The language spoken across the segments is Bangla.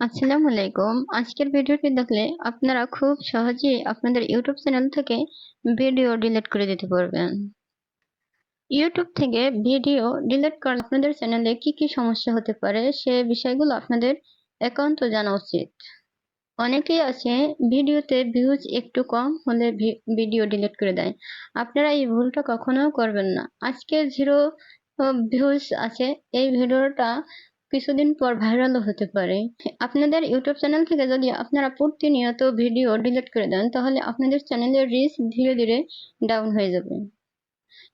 আসসালামু আলাইকুম আজকের ভিডিওটি দেখলে আপনারা খুব সহজেই আপনাদের ইউটিউব চ্যানেল থেকে ভিডিও ডিলিট করে দিতে পারবেন। ইউটিউব থেকে ভিডিও ডিলিট করলে আপনাদের চ্যানেলে কি কি সমস্যা হতে পারে সে বিষয়গুলো আপনাদের একান্ত জানা উচিত। অনেকেই আছে ভিডিওতে ভিউজ একটু কম হলে ভিডিও ডিলিট করে দেয়। আপনারা এই ভুলটা কখনো করবেন না। আজকে জিরো ভিউজ আছে। এই ভিডিওটা কিছুদিন পর ভাইরালও হতে পারে। আপনাদের ইউটিউব চ্যানেল থেকে যদি আপনারা প্রতিনিয়ত ভিডিও ডিলিট করে দেন, তাহলে আপনাদের চ্যানেলের রিচ ধীরে ধীরে ডাউন হয়ে যাবে।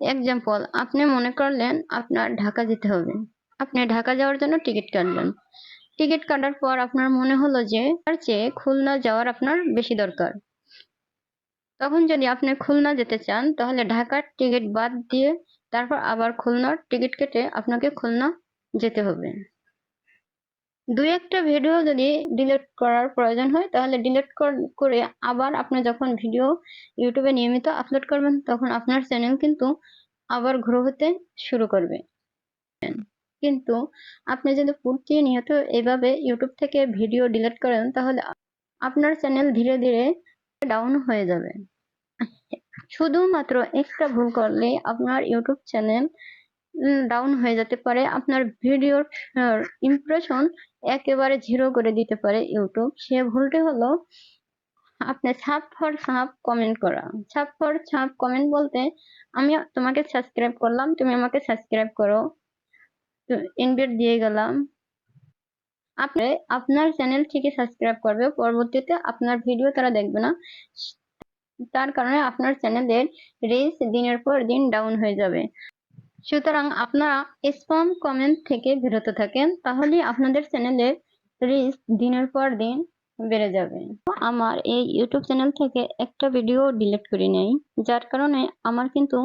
এক্সাম্পল আপনি মনে করলেন আপনার ঢাকা যেতে হবে। আপনি ঢাকা যাওয়ার জন্য টিকিট কাটলেন। টিকিট কাটার পর আপনার মনে হলো যে, তার চেয়ে খুলনা যাওয়ার আপনার বেশি দরকার। তখন যদি আপনি খুলনা যেতে চান, তাহলে ঢাকার টিকিট বাদ দিয়ে তারপর আবার খুলনার টিকিট কেটে আপনাকে খুলনা যেতে হবে। দুই একটা ভিডিও যদি ডিলিট করার প্রয়োজন হয়, তাহলে ডিলিট করে আবার আপনি যখন ভিডিও ইউটিউবে নিয়মিত আপলোড করবেন, তখন আপনার চ্যানেল কিন্তু আবার গ্রো হতে শুরু করবে। কিন্তু আপনি যদি প্রতিনিয়ত এভাবে ইউটিউব থেকে ভিডিও ডিলিট করেন, তাহলে আপনার চ্যানেল ধীরে ধীরে ডাউন হয়ে যাবে। শুধুমাত্র একটা ভুল করলে আপনার ইউটিউব চ্যানেল ডাউন হয়ে যেতে পারে। আপনার ভিডিওর ইমপ্রেশন একেবারে জিরো করে দিতে পারে ইউটিউব সে ভুলটি হলো আপনি ছাপ ফর ছাপ কমেন্ট করা। ছাপ ফর ছাপ কমেন্ট বলতে আমি তোমাকে সাবস্ক্রাইব করলাম, তুমি আমাকে সাবস্ক্রাইব করো। ইনভাইট দিয়ে গেলাম। আপনি আপনার চ্যানেল থেকে সাবস্ক্রাইব করবে, পরবর্তীতে আপনার ভিডিও তারা দেখবে না। তার কারণে আপনার চ্যানেলের রিচ দিনের পর দিন ডাউন হয়ে যাবে। সুতরাং আপনারা স্পাম কমেন্ট থেকে বিরত থাকেন, তাহলে আপনাদের চ্যানেলের রিচ দিনের পর দিন বেড়ে যাবে। আমার এই ইউটিউব চ্যানেল থেকে একটা ভিডিও ডিলিট করে নেই, যার কারণে আমার কিন্তু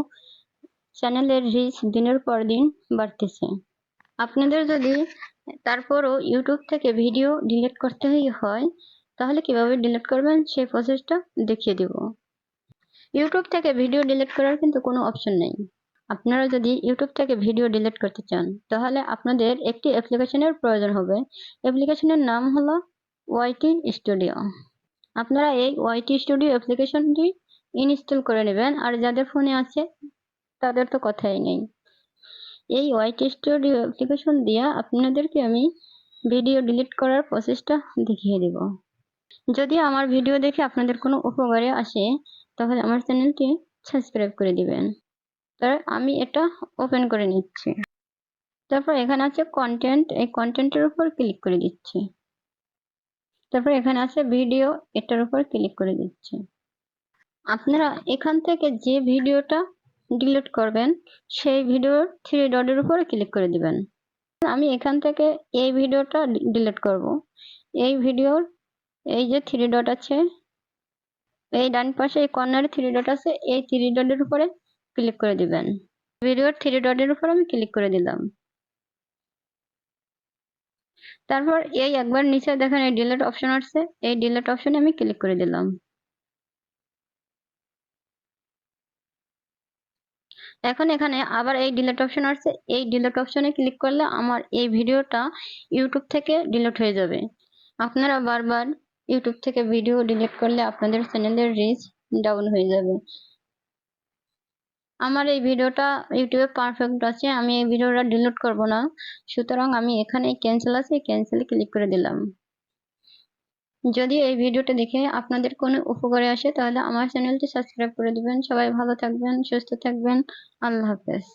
চ্যানেলের রিচ দিনের পর দিন বাড়তেছে। আপনাদের যদি তারপরও ইউটিউব থেকে ভিডিও ডিলিট করতে হয়, তাহলে কীভাবে ডিলিট করবেন সেই প্রসেসটা দেখিয়ে দিব। ইউটিউব থেকে ভিডিও ডিলিট করার কিন্তু কোনো অপশন নেই। আপনারা যদি ইউটিউব থেকে ভিডিও ডিলিট করতে চান, তাহলে আপনাদের একটি অ্যাপ্লিকেশনের প্রয়োজন হবে। অ্যাপ্লিকেশনের নাম হলো ওয়াইটি স্টুডিও। আপনারা এই ওয়াইটি স্টুডিও অ্যাপ্লিকেশনটি ইনস্টল করে নেবেন, আর যাদের ফোনে আছে, তাদের তো কথাই নেই। এই ওয়াইটি স্টুডিও অ্যাপ্লিকেশন দিয়ে আপনাদেরকে আমি ভিডিও ডিলিট করার প্রসেসটা দেখিয়ে দেব। যদি আমার ভিডিও দেখে আপনাদের কোনো উপকারে আসে, তাহলে আমার চ্যানেলটি সাবস্ক্রাইব করে দিবেন। তার আমি এটা ওপেন করে নিচ্ছি। তারপর এখানে আছে কন্টেন্ট এই কন্টেন্টের উপর ক্লিক করে দিচ্ছি। তারপর এখানে আছে ভিডিও এটার উপর ক্লিক করে দিচ্ছি। আপনারা এখান থেকে যে ভিডিওটা ডিলিট করবেন, সেই ভিডিওর থ্রি ডটের উপর ক্লিক করে দিবেন। আমি এখান থেকে এই ভিডিওটা ডিলিট করব। এই ভিডিওর এই যে থ্রি ডট আছে, এই ডান পাশে, এই কর্নারে থ্রি ডট আছে, এই থ্রি ডটের উপরে ক্লিক করে দিবেন। ভিডিওর থ্রি ডটের উপর আমি ক্লিক করে দিলাম। তারপর এই একবার নিচে দেখেন এই ডিলেট অপশন আসছে। এই ডিলেট অপশনে আমি ক্লিক করে দিলাম। এখন এখানে আবার এই ডিলেট অপশন আসছে। এই ডিলেট অপশনে ক্লিক করলে আমার এই ভিডিওটা ইউটিউব থেকে ডিলিট হয়ে যাবে। আপনারা বারবার ইউটিউব থেকে ভিডিও ডিলিট করলে আপনাদের চ্যানেলের রিচ ডাউন হয়ে যাবে। আমার এই ভিডিওটা ইউটিউবে পারফেক্ট আছে, আমি এই ভিডিওটা ডিলিট করব না। সুতরাং আমি এখানে ক্যান্সেল আছে ক্যান্সেলে ক্লিক করে দিলাম। যদি এই ভিডিওটা দেখে আপনাদের কোনো উপকারে আসে, তাহলে আমার চ্যানেলটি সাবস্ক্রাইব করে দিবেন। সবাই ভালো থাকবেন, সুস্থ থাকবেন। আল্লাহ হাফেজ।